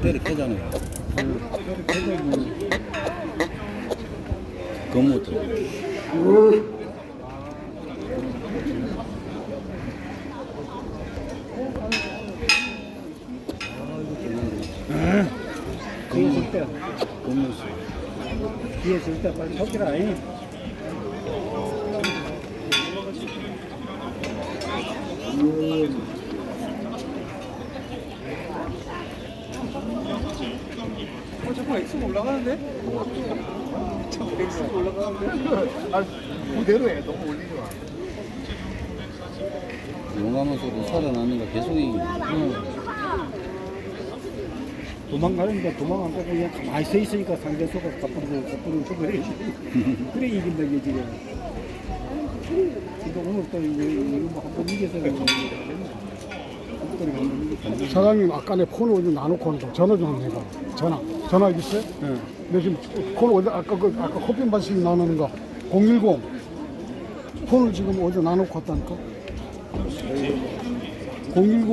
때려 캐잖아요. 검모터. 뒤에 있을 때, 빨리 섞이라. 잉? 어, 자꾸 X 올라가는데? X 올라가는데? 아, 그대로 해. 너무 올리지 마. 용감한소도 살아나는 거 계속 이기네. 도망가는데 도망 안 가고 그냥 가만히 서 있으니까 상대 속가 가쁘고 가쁘고 저거래. 그래 이긴다 이게 지금. 근데 오늘 또 이거 이거 뭐 한번 이겨서 사장님 아까 내 폰을 어디 나놓고 하니까 전화 좀 해봐. 전화. 전화 있어요? 네. 내 지금 폰 어디 아까 그 아까 커피 마시기 나누는 거 010. 폰을 지금 어디 나놓고 왔다니까. 010